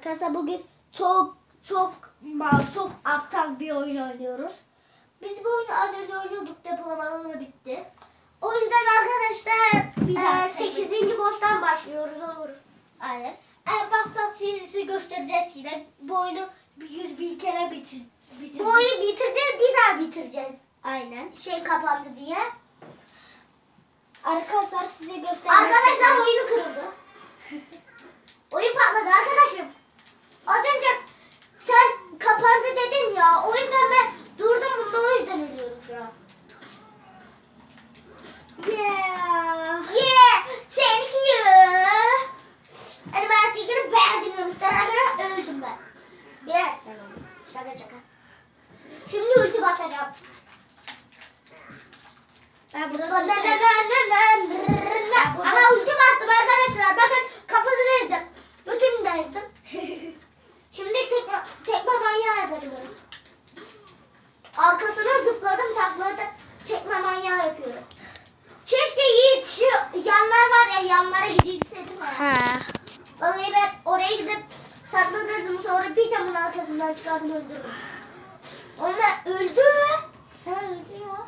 Arkadaşlar bugün çok çok çok aptal bir oyun oynuyoruz. Biz bu oyunu az önce oynuyorduk depolama alanı bitti. O yüzden arkadaşlar Bir daha e, 8. boss'tan başlıyoruz olur. Aynen. En baştan serisi göstereceğiz yine. Bu oyunu bir yüz bin kere bitir. bitirdik. Bu oyunu bitireceğiz bir daha bitireceğiz. Aynen. Şey kapandı diye. Arkadaşlar size göstermek Arkadaşlar oyunu kırıldı. Oyun patladı arkadaşım. Az önce sen kapandı dedin ya. O yüzden ben durdum bunda o yüzden ölüyorum şu an. Yeah. Yeah, thank you. Animasyonu beğendim. Arkadaşlar öldüm ben. Bilerekten öldüm. Şaka şaka. Şimdi ulti basacağım. Ben burada Aha burada- ulti bastım arkadaşlar. Bakın kafasını ezdim. Götünü de ezdim. Şimdi tekme, tekme manyağı yapacağım onu. Arkasına zıpladım takladı. Tekme manyağı yapıyorum. Keşke Yiğit şu yanlar var ya yanlara gidilseydim. Ha. Vallahi ben oraya gidip saklanırdım sonra bir camın arkasından çıkardım öldürdüm. Onlar öldü. Ha, öldü ya.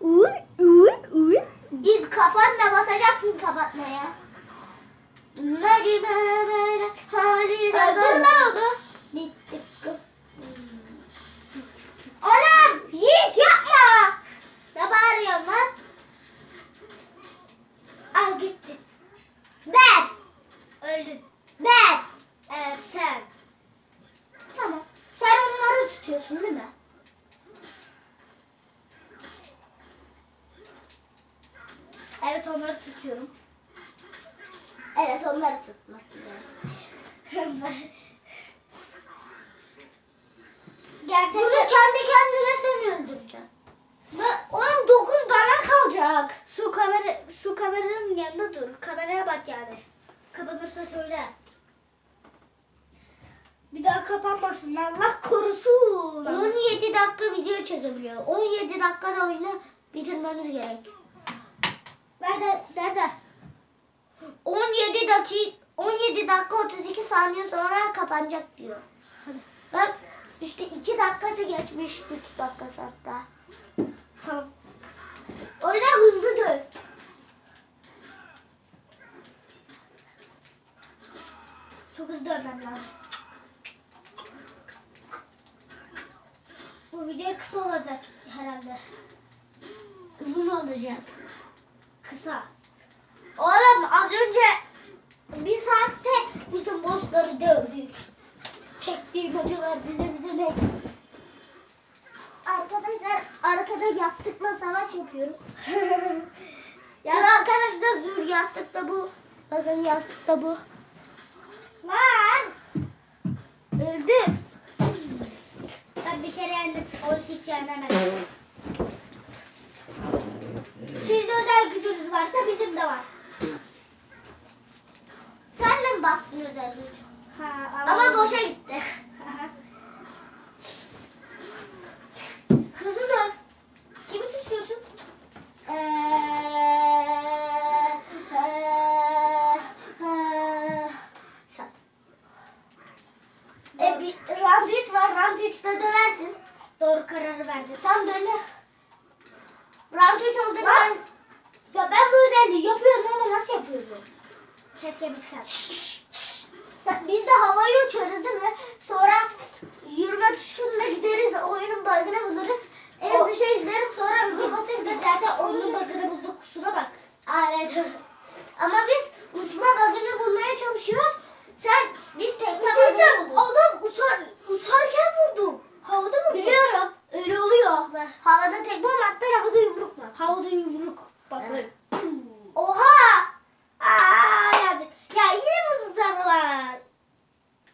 Uy uy uy. Biz kafanla basacaksın kapatmaya. Necime böyle halide Öldürme onu. Bitti. Anam Yiğit yapma. Ne bağırıyorsun lan? Al gitti. Ben. Öldün. Ben. Evet sen. Tamam. Sen onları tutuyorsun değil mi? Evet onları tutuyorum. Evet onları tutmak güzel. Gerçekten. Bunu kendi kendine sen öldüreceksin. Bu- Oğlum dokuz bana kalacak. Su kamera su kameranın yanında dur. Kameraya bak yani. Kapanırsa söyle. Bir daha kapanmasın. Allah korusun. 17 dakika video çekebiliyor. 17 dakikada oyunu bitirmemiz gerek. Nerede? Nerede? 17 dakika 17 dakika 32 saniye sonra kapanacak diyor. Hadi. Bak üstte 2 dakikası geçmiş 3 dakikası hatta. Tamam. Yüzden hızlı dön. Çok hızlı dönmem lazım. Bu video kısa olacak herhalde. Uzun olacak. Kısa. Oğlum az önce bir saatte bütün bossları dövdük. Çektiğim hocalar bize bize ne? Arkadaşlar arkada yastıkla savaş yapıyorum. Ya arkadaşlar dur yastıkta bu. Bakın yastıkta bu. Lan! Öldüm. Ben bir kere yendim. O hiç yenemedim. Sizde özel gücünüz varsa bizim de var. Sen de mi bastın özel güç? Ha, Ama boşa gitti. Hızlı dön. Kimi tutuyorsun? Ee, ee, ee, sen. E bir Randrit var. Randrit'le döversin. Doğru kararı verdi. Tam döne. Randrit olduğunu ben... Ya ben bu özelliği yapıyorum ama nasıl yapıyorum? Keşke bilsem. Sen, biz de havayı uçarız değil mi? Sonra yürüme tuşuna gideriz. Oyunun bug'ını buluruz. En O- dışa gideriz. Sonra öbür bota gideriz. Zaten oyunun bug'ını bulduk. Kusura bak. Evet. Ama biz uçma bug'ını bulmaya çalışıyoruz. Sen biz tekne Bir şey. Adam uçar, uçarken vurdum. Havada mı? Biliyorum. Öyle oluyor. Ver. Havada tekme mi attın, havada yumruk mu? Havada yumruk. Bak Evet. böyle. Oha! Aa yandık. Ya yine mi uçarlar?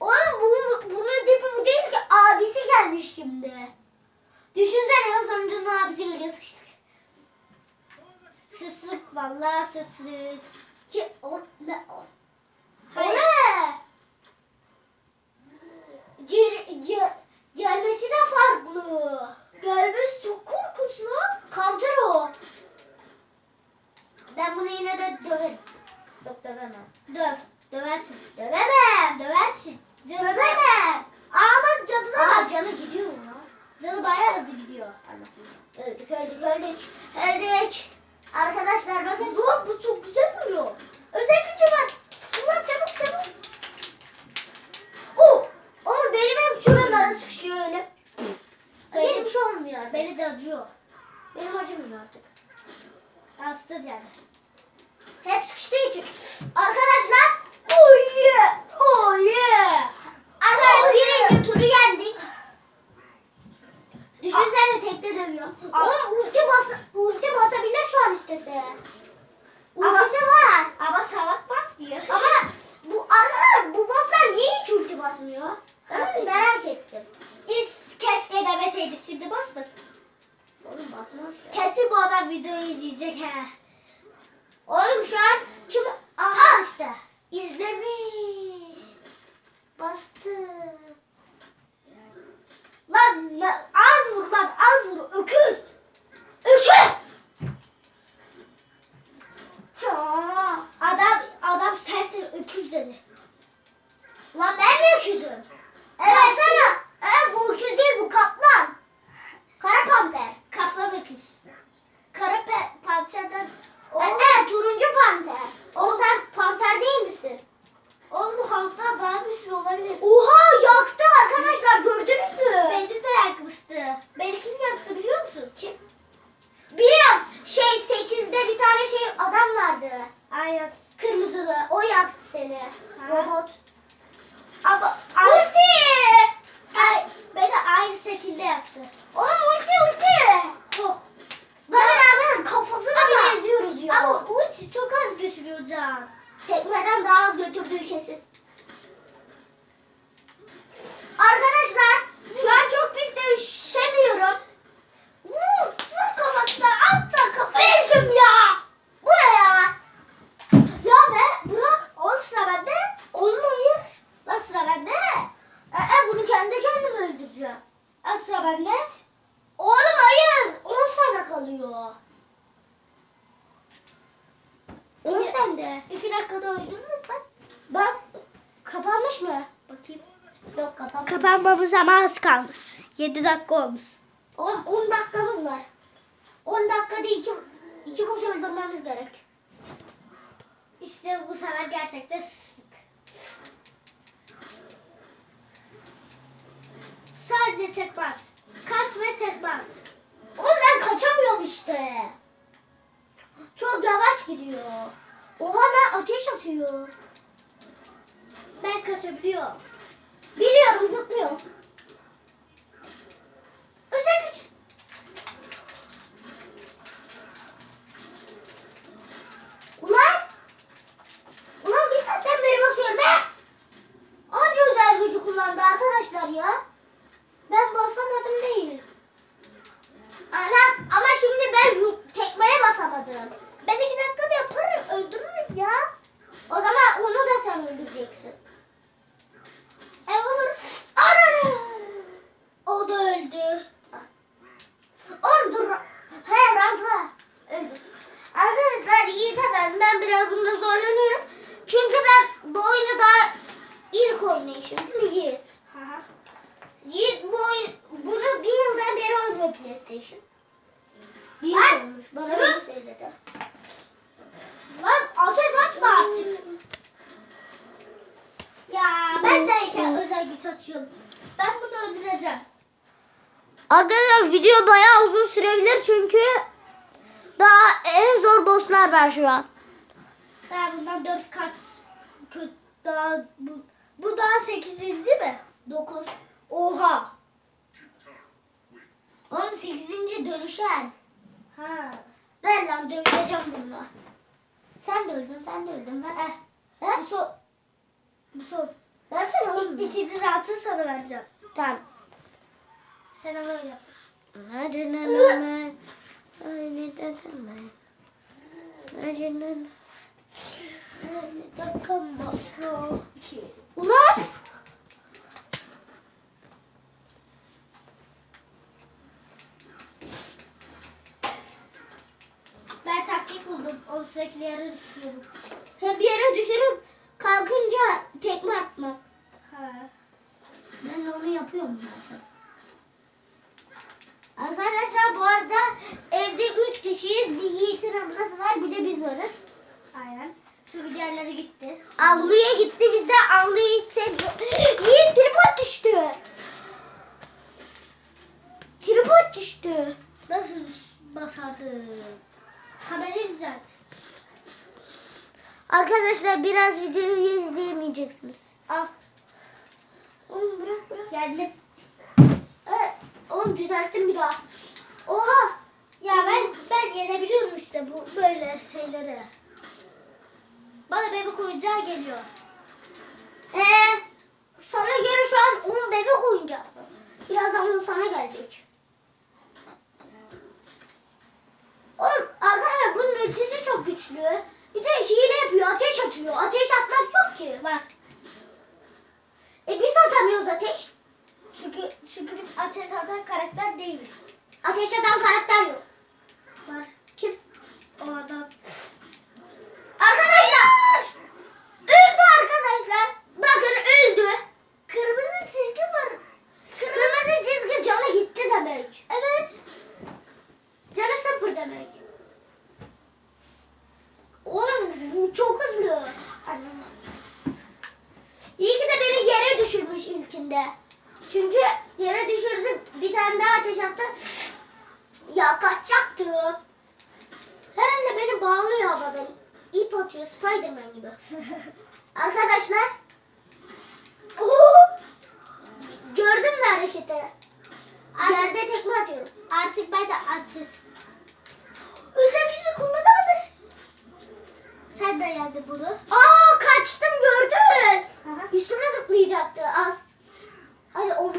Oğlum bunun, bunun tipi bu değil ki. Abisi gelmiş şimdi. Düşünsene ya sonucunda abisi geliyor sıçtık. Sıçtık vallahi sıçtık. Ki o ne o? döverim. Yok dövemem. Döv. Döversin. Dövemem. Döversin. Canı dövemem. Aa bak canına Aa, bak. canı gidiyor ya. Canı bayağı hızlı gidiyor. Öldük öldük öldük. Öldük. Arkadaşlar bakın. Bu, bu çok güzel vuruyor. Özel gücü var. Ulan çabuk çabuk. Oh. Ama benim hep şuralara sıkışıyor öyle. Hiçbir şey olmuyor. Beni de acıyor. Benim acımıyor artık. Hasta yani. Hep sıkıştığı için. Arkadaşlar. Oh yeah. Oh yeah. Arkadaşlar Oh yeah. birinci turu yendik. Düşünsene tekte dövüyorum. Ah. Oğlum ulti, bas ulti basabilir şu an istese. Ama- Ultisi var. Ama salak basmıyor. Ama bu arkadaşlar bu bosslar niye hiç ulti basmıyor? Ben Öyle. merak ettim. Hiç keşke demeseydi şimdi basmasın. Oğlum basmaz ya. Kesin bu adam videoyu izleyecek he. Oğlum şu an kim? Aha işte. İzlemiş. Bastı. Lan ne- az vur lan az vur öküz. Öküz. Ya. Adam adam sensin öküz dedi. Lan ben mi öküzüm? Evet sana. Evet bu öküz değil bu kaplan. Kara panter. Kaplan öküz. Kara pe parçadan Oğlum. Evet turuncu panter. Oğlum sen panter değil misin? Oğlum bu halktan daha güçlü olabilir. Oha yaktı arkadaşlar gördünüz mü? Beni de yakmıştı. Beni kim yaktı biliyor musun? Kim? Biliyorum. Şey 8'de bir tane şey adam vardı. Aynen. Kırmızılı. O yaktı seni. Ha. Robot. Ama Ulti. Ay, beni aynı şekilde yaptı. Oğlum ulti ulti. Oh. Bakın abi kafasını Ama- bile eziyoruz ya. Ama ulti çok az götürüyor can. Tekmeden daha az götürdüğü kesin. Arkadaşlar şu an çok pis dövüşemiyorum. Vur, vur kafasına at da kafayı ezdim ya. Bu ne ya? Ya be bırak. Oğlum sıra bende. Oğlum hayır. Lan sıra bende. Ee, bunu kendi kendime öldüreceğim. Lan sıra bende. Oğlum hayır. 10 sana kalıyor. 10 sende. İki dakikada öldürürüm ben. Bak kapanmış mı? Bakayım. Yok kapanmış. Kapanmamıza az kalmış. 7 dakika olmuş. Oğlum 10 dakikamız var. 10 dakikada iki, iki boss öldürmemiz gerek. İşte bu sefer gerçekten sıçtık. Sadece çekmez. Kaç ve çekmez. Oğlum ben kaçamıyorum işte. Çok yavaş gidiyor. Oha lan ateş atıyor. Ben kaçabiliyorum. Biliyorum zıplıyorum. Özel güç. Ulan. Ulan bir saatten beri basıyorum be. Anca özel gücü kullandı arkadaşlar ya. Ben basamadım değil. Anam ama şimdi ben yu- tekmeye basamadım. Ben iki dakikada yaparım. Öldürürüm ya. O zaman onu da sen öldüreceksin. E olur. Ananı. O da öldü. Oğlum dur. He rankla. Öldü. Arkadaşlar iyi ben. Ben biraz bunda zorlanıyorum. Çünkü ben bu oyunu daha ilk oynayışım değil mi Yiğit? Hı hı. Yiğit bu oyun, bunu bir yıldan beri oynuyor PlayStation. Yıl Lan! olmuş. Bana öyle söyledi. Lan ateş açma artık. Ya ben deyken özel güç açıyorum. Ben bunu öldüreceğim. Arkadaşlar video bayağı uzun sürebilir çünkü daha en zor bosslar var şu an. Daha bundan dört kat kötü daha bu, bu daha sekizinci mi? 9. Oha. 18. dönüşen. Ha. Ver lan dövüşeceğim bununla. Sen de öldün, sen de öldün. Ver. Eh. He? Bu son. Bu son. Versene oğlum. İ- İkinci rahatı sana vereceğim. Tamam. Sen öyle yap. Hadi nanana. Hadi nanana. Hadi nanana. Masa. İki. Ulan! Taktik buldum. Onu sürekli yere düşüyorum. Hep yere düşürüp kalkınca tekme atmak. Ha. Ben de onu yapıyorum zaten. Arkadaşlar bu arada evde 3 kişiyiz. Bir Yiğit'in ablası var bir de biz varız. Aynen. Çünkü diğerleri gitti. Avluya gitti biz de avluyu hiç sevmiyoruz. Yiğit tripod düştü. Tripod düştü. düştü. Nasıl basardı? Kamerayı düzelt. Arkadaşlar biraz videoyu izleyemeyeceksiniz. Al. Oğlum bırak bırak. Geldim. Evet, oğlum düzelttim bir daha. Oha. Ya ben ben yenebiliyorum işte bu böyle şeyleri. Bana bebek oyuncağı geliyor. Ee, sana göre şu an onun bebek oyuncağı. Birazdan onun sana gelecek. Oğlum arkadaşlar bunun ötesi çok güçlü. Bir de hile yapıyor, ateş atıyor. Ateş atmak yok ki. Var. E biz atamıyoruz ateş. Çünkü çünkü biz ateş atan karakter değiliz. Ateş atan karakter yok. Var. Kim? O adam. Arkadaşlar! Öldü arkadaşlar. Bakın öldü. Kırmızı çizgi var. Kırmızı çizgi canı gitti demek. Evet. Canı sıfır demek. Oğlum bu çok hızlı. İyi ki de beni yere ilkinde. Çünkü yere düşürdü bir tane daha ateş attı. Ya kaçacaktım. Herhalde beni bağlıyor havadan. İp atıyor Spiderman gibi. Arkadaşlar. Oo! Gördün mü hareketi? Yerde tekme atıyorum. Artık ben de ateş. Özel gücü kullanamadı. Sen de yendin bunu. Aa kaçtım gördün. Üstüme zıplayacaktı. Al. Hadi 10.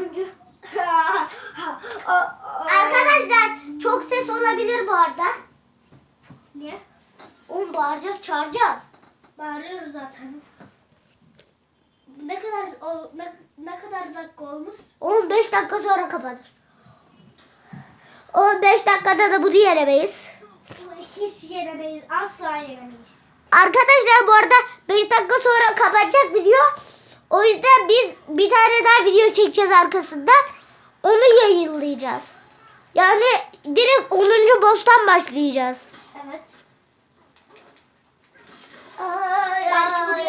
Arkadaşlar çok ses olabilir bu arada. Niye? Oğlum bağıracağız çağıracağız. Bağırıyoruz zaten. Ne kadar ol, ne, ne kadar dakika olmuş? Oğlum 5 dakika sonra kapatır. Oğlum 5 dakikada da bunu yenemeyiz. Hiç yenemeyiz. Asla yenemeyiz. Arkadaşlar bu arada 5 dakika sonra kapatacak video. O yüzden biz bir tane daha video çekeceğiz arkasında. Onu yayınlayacağız. Yani direkt 10. boss'tan başlayacağız. Evet. Ay ay ay ay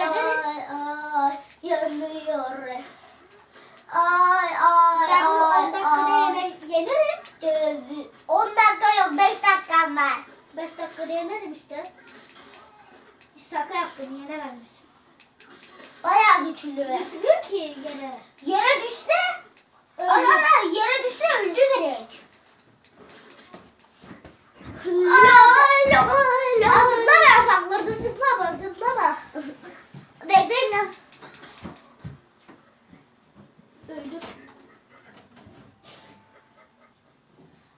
yanıyor. Ay ay Ben ay 10 dakikada ay. yene, yenerim. Dövü- 10 dakika yok 5 dakikam var. 5 dakikada yenerim işte. Şaka yaptım yenemezmişim. Bayağı güçlü. Düşmüyor ki yere. Yere düşse. Arkadaşlar yere düşse öldü direkt. Ay, ay. Zıplama yasaklarda zıplama zıplama. Bekleyin lan. Öldür.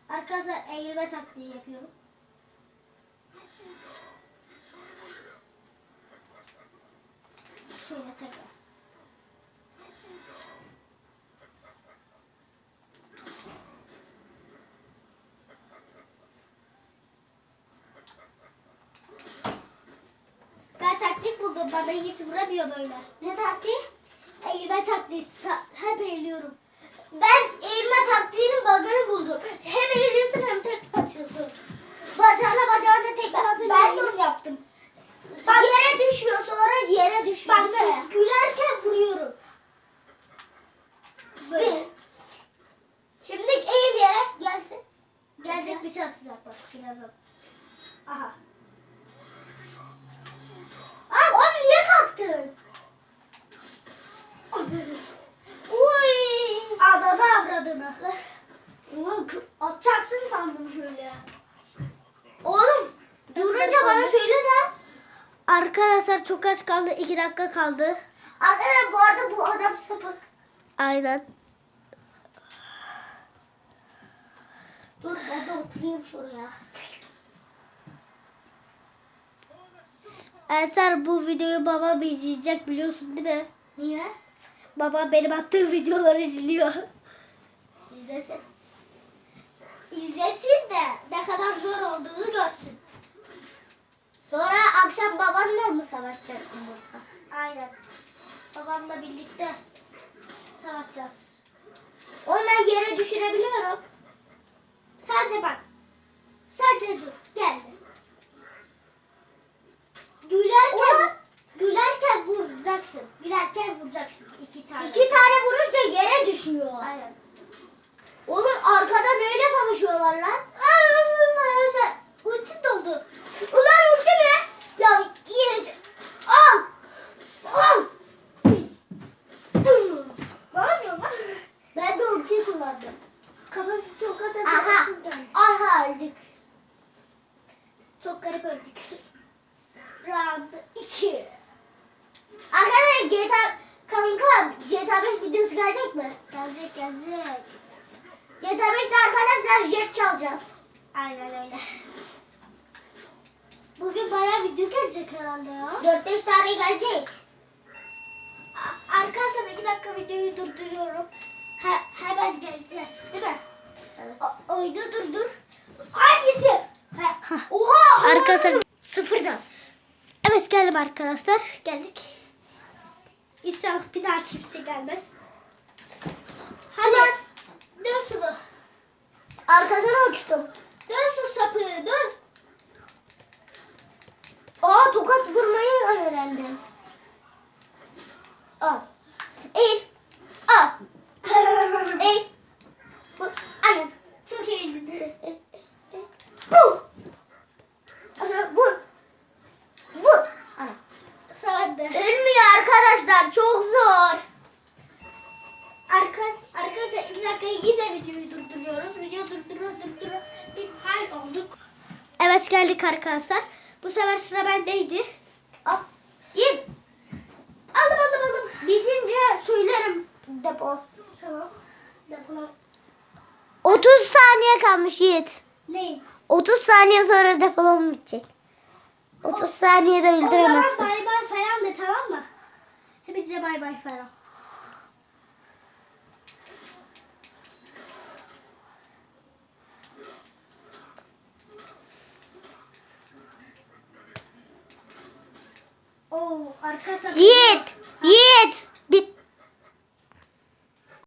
Arkadaşlar eğilme taktiği yapıyorum. Şöyle tekrar. Ben taktik buldum. Bana hiç vuramıyor böyle. Ne taktiği? Eğilme taktiği. Hep eğiliyorum. Ben eğilme taktiğinin bug'ını buldum. Hem eğiliyorsun hem tekme atıyorsun. Bacağına bacağına tekme atınca Ben de onu yaptım. Bak yere düşüyor sonra yere düşüyor. Bak. Gülerken vuruyorum. Böyle. Bir. Şimdi eğil yere gelsin. Gelecek bir şey atacak bak birazdan. Aha. Aa, oğlum niye kalktın? Uy. Adada avradını. Kı- Atacaksın sandım şöyle. Oğlum durunca bana söyle de. Arkadaşlar çok az kaldı. 2 dakika kaldı. Arkadaşlar bu arada bu adam sapık. Aynen. Dur ben de oturayım şuraya. Ensar bu videoyu babam izleyecek biliyorsun değil mi? Niye? Baba benim attığım videoları izliyor. İzlesin. İzlesin de ne kadar zor olduğunu görsün. Sonra akşam babanla mı savaşacaksın burada? Aynen. Babamla birlikte savaşacağız. Onu ben yere düşürebiliyorum. Sadece bak. Sadece dur. Geldi. Gülerken Gülerken vuracaksın. Gülerken vuracaksın. iki tane. iki tane vurunca yere düşüyor. Aynen. Oğlum arkadan öyle savaşıyorlar lan. Aa, sen ulti doldu. Ulan ulti mi? Ya Yiğit. Al. Al. Bağırmıyor lan. Ben de ulti kullandım. Kafası çok Aha. atasın geldi. Aha öldük. Çok garip öldük. Round 2. Arkadaşlar GTA kanka GTA 5 videosu gelecek mi? Gelecek gelecek. GTA 5'te arkadaşlar jet çalacağız. Aynen öyle. Bugün bayağı video gelecek herhalde ya. 4-5 tane gelecek. Arkadaşlar iki dakika videoyu durduruyorum. He, hemen geleceğiz değil mi? Evet. O, oyunu durdur. Hangisi? Oha! Arkadaşlar sıfırdan. Evet geldim arkadaşlar. Geldik. İnşallah bir daha kimse gelmez. Hadi. Dön şunu. Arkasına uçtum. Dön şu sapı. Dön. Aa tokat vurmayı öğrendim. Al. Eğil. Al. Eğil. Bu. Anne. Çok. Vur. Ana, Vur. Vur. De. Ölmüyor arkadaşlar. Çok zor. Arkas, arkadaşlar iki dakika yine videoyu durduruyoruz. Video durduruyor durduruyor. Bir hal olduk. Evet geldik arkadaşlar. Bendeydi. Al. İn. Aldım aldım aldım. Bitince söylerim depo. Tamam. Depolar. 30 saniye kalmış Yiğit. Ne? 30 saniye sonra depolama bitecek. 30 saniyede O zaman öldüremezsin. bay bay falan de tamam mı? Hepinize bay bay falan. Oo arkadaşlar. Yiğit! Yiğit!